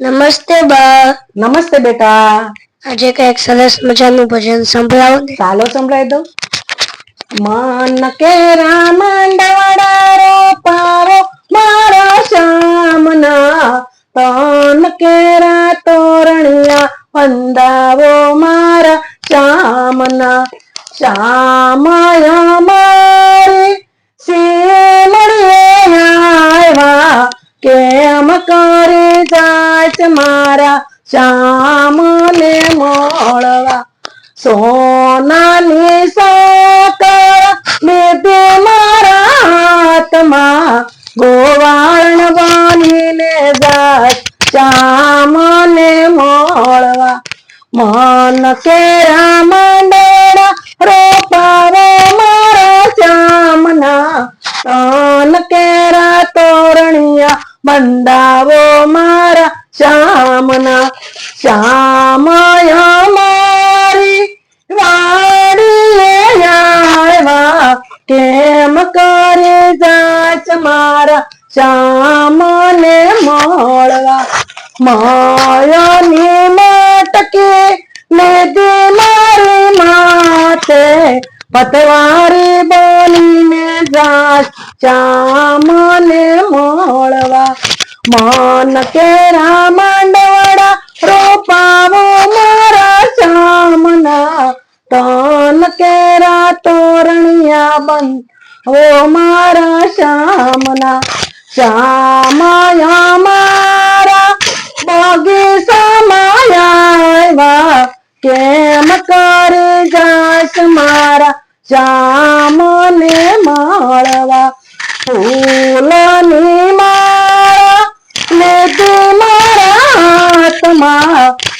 નમસ્તે બા. નમસ્તે બેટા. આજે કંઈક સરસ મજાનું ભજન સંભળાવો ને. ચાલો સંભળાવી દઉં. મન કેરા માંડવડા રોપાવો મારા શ્યામના તન કેરા તોરણિયા વંદાવો મારા શ્યામના શ્યામય મારી શીલડીએ આવ્યા. કેમ કરી જાચ મારા શ્યામને મળવા. સોનાની સાકર લીધી મારા હાથમાં. ગોવાળણ બનીને જાય શ્યામને મળવા. મન કેરા માંડેડા રોપાવો મારા શ્યામના તન કેરા તોરણિયા બંધાવો મારા શ્યામના શ્યામય મારી વાડીએ આવ્યા કેમ કરે જાચ મારા શ્યામને મળવા માયાની માટકે લીધી મારી માતે પતવારી બનીને જાચ શ્યામને મળવા મન કેરા માંડવડા રોપાવો મારા શ્યામના તન કેરા તોરણિયા બંધ ઓ મારા શ્યામના શ્યામયા મારા બગીચામાં આવ્યા કેમ કરે જાસ મારા શ્યામને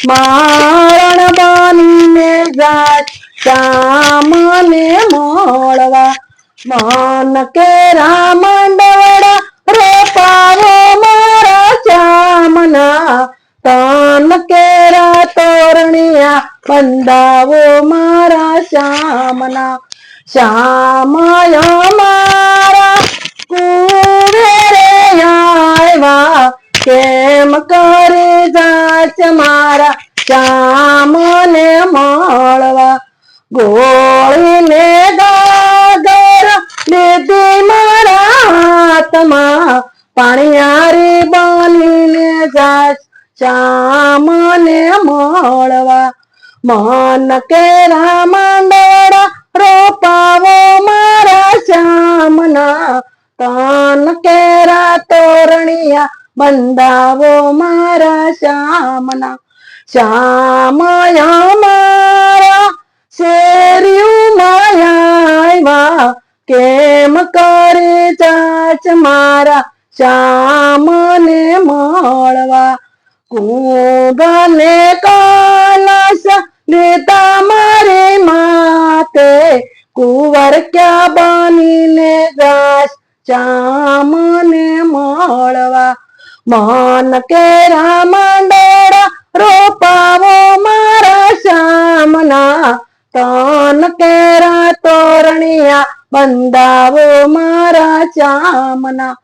મારણ બનીને જાય સામને મળવા. મન કેરા મંડળા રોપાવો મારા ચામના. તન કેરા તોરણિયા બંધાવો મારા શ્યામના શ્યામય મારા મળવા ગોળીને ગાગર લીધી મારા હાથમાં. પાણીયારી બનીને જાય, શ્યામને મળવા. મન કે રામંડળ રોપાવો મારા શ્યામના. તન કેરા તોરણિયા બંધાવો મારા શ્યામના. શ્યામય ચાચ મારા શ્યામને મળવા કુગને કલશ લેતા મારે માતે કુંવર ક્યાં બનીને જાશ શ્યામને મળવા? મન કેરા ડોળા રોપાવો બંધાવો મારા ચામના,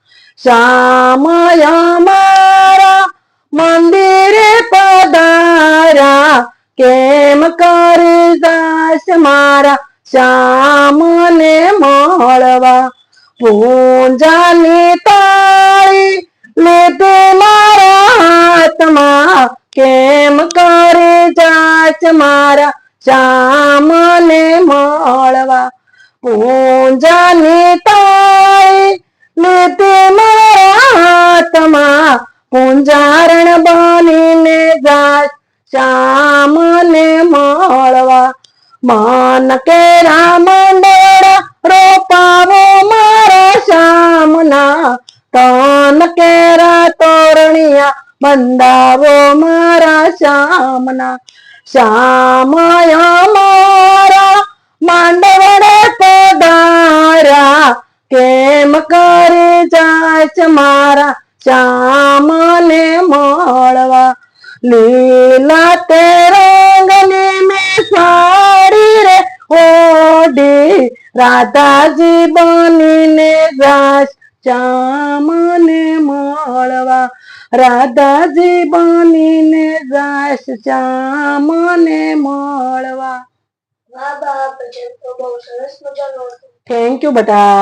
શ્યામય મારા, મંદિરે પધારા, કેમ કરદાસ મારા, શ્યામને મળવા, પૂંજાની તાળી લેતે મારા હાથમાં, કેમ કરે જાચ મારા, શ્યામને મળવા પૂંજાની તાળી લેતે મારા આત્મા પૂંજારણ બનીને જાચ શ્યામને મળવા. મન કેરા મંડળા રોપાવો મારા શ્યામના. તન કેરા તોરણિયા બંધાવો મારા શ્યામના. શ્યામય મારા માંડવડે પધારા, કેમ કરે જાય મારા શ્યામને મળવા? લીલા તે રંગની મેં સાડી રે ઓડી રાધાજી બનીને જાશ શ્યામને મળવા? રાધાજી બનીને જાશ શ્યામને મળવા? થેન્ક યુ બેટા.